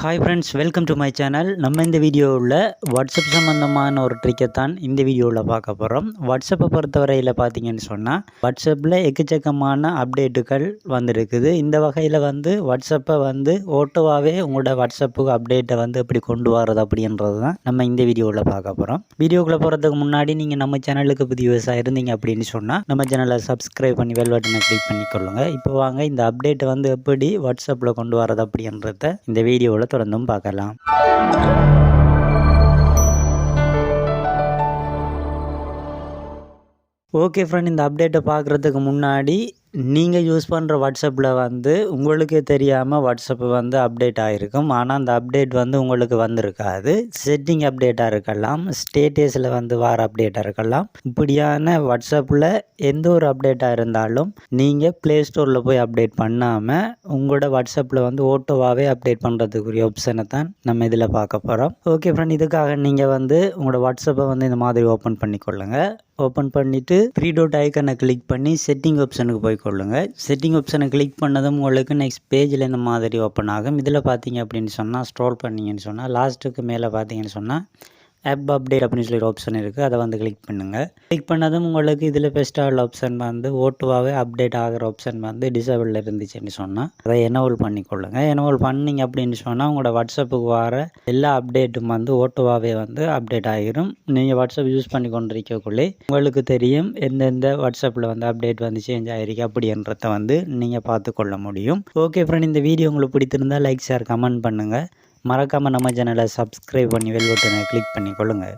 Hi friends welcome to my channel நம்ம இந்த வீடியோவில் வாட்ஸ்அப் சம்மந்தமான ஒரு ட்ரிக்கை தான் இந்த வீடியோவில் பார்க்க போகிறோம் வாட்ஸ்அப்பை பொறுத்தவரையில் பார்த்தீங்கன்னு சொன்னால் வாட்ஸ்அப்பில் எக்கச்சக்கமான அப்டேட்டுகள் வந்திருக்குது. இந்த வகையில் வந்து வாட்ஸ்அப்பை வந்து ஓட்டோவாகவே உங்களோட வாட்ஸ்அப்புக்கு அப்டேட்டை வந்து எப்படி கொண்டு வரது அப்படின்றது தான் நம்ம இந்த வீடியோவில் பார்க்க போகிறோம் வீடியோக்குள்ளே போகிறதுக்கு முன்னாடி நீங்கள் நம்ம சேனலுக்கு புதிய விவசாயம் இருந்தீங்க அப்படின்னு சொன்னால் நம்ம சேனலை சப்ஸ்கிரைப் பண்ணி வெல் பட்டனை கிளிக் பண்ணிக்கொள்ளுங்கள் இப்போ வாங்க இந்த அப்டேட்டை வந்து எப்படி வாட்ஸ்அப்பில் கொண்டு வரது அப்படின்றத இந்த வீடியோவில் தொடர்ந்தும் பார்க்கலாம். ஓகே ஃப்ரெண்ட் இந்த அப்டேட்டை பார்க்குறதுக்கு முன்னாடி நீங்கள் யூஸ் பண்ணுற வாட்ஸ்அப்பில் வந்து உங்களுக்கே தெரியாமல் வாட்ஸ்அப்பு வந்து அப்டேட் ஆகிருக்கும் ஆனால் அந்த அப்டேட் வந்து உங்களுக்கு வந்திருக்காது. செட்டிங் அப்டேட்டாக இருக்கலாம். ஸ்டேட்டஸில் வந்து வார அப்டேட்டாக இருக்கலாம். இப்படியான வாட்ஸ்அப்பில் எந்த ஒரு அப்டேட்டாக இருந்தாலும் நீங்கள் ப்ளே ஸ்டோரில் போய் அப்டேட் பண்ணாமல் உங்களோட வாட்ஸ்அப்பில் வந்து ஓட்டோவாகவே அப்டேட் பண்ணுறதுக்குரிய ஆப்ஷனை தான் நம்ம இதில் பார்க்க போகிறோம் ஓகே ஃப்ரெண்ட் இதுக்காக நீங்கள் வந்து உங்களோட வாட்ஸ்அப்பை வந்து இந்த மாதிரி ஓப்பன் பண்ணிக்கொள்ளுங்கள் ஓப்பன் பண்ணிவிட்டு த்ரீ டோட் ஐக்கனை கிளிக் பண்ணி செட்டிங் ஆப்ஷனுக்கு போய் கொள்ளுங்க. செட்டிங் ஆப்ஷனை கிளிக் பண்ணதும் உங்களுக்கு நெக்ஸ்ட் பேஜில் இந்த மாதிரி ஓப்பன் ஆகும். இதில் பார்த்தீங்க அப்படின்னு சொன்னால் ஸ்ட்ரோல் பண்ணிங்கன்னு சொன்னால் லாஸ்ட்டுக்கு மேலே பார்த்தீங்கன்னு சொன்னால் ஆப் அப்டேட் அப்படின்னு சொல்லி ஒரு ஆப்ஷன் இருக்குது அதை வந்து கிளிக் பண்ணுங்கள் கிளிக் பண்ணதும் உங்களுக்கு இதில் பெஸ்ட்டாக ஆப்ஷன் வந்து ஓட்டுவாகவே அப்டேட் ஆகிற ஆப்ஷன் வந்து டிசேபிளில் இருந்துச்சுன்னு சொன்னால் அதை எனோல் பண்ணிக்கொள்ளுங்கள் எனோல் பண்ணிங்க அப்படின்னு சொன்னால் உங்களோட வாட்ஸ்அப்புக்கு வர எல்லா அப்டேட்டும் வந்து ஓட்டுவாகவே வந்து அப்டேட் ஆகிரும் நீங்கள் வாட்ஸ்அப் யூஸ் பண்ணி கொண்டிருக்கக்குள்ளே உங்களுக்கு தெரியும் எந்தெந்த வாட்ஸ்அப்பில் வந்து அப்டேட் வந்து சேஞ்ச் ஆகிருக்கு அப்படின்றத வந்து நீங்கள் பார்த்துக்கொள்ள முடியும். ஓகே ஃப்ரெண்ட் இந்த வீடியோ உங்களுக்கு பிடித்திருந்தால் லைக் ஷேர் கமெண்ட் பண்ணுங்கள் மறக்காமல் நம்ம சேனலை சப்ஸ்கிரைப் பண்ணி வெல் பட்டனை கிளிக் பண்ணி கொள்ளுங்கள்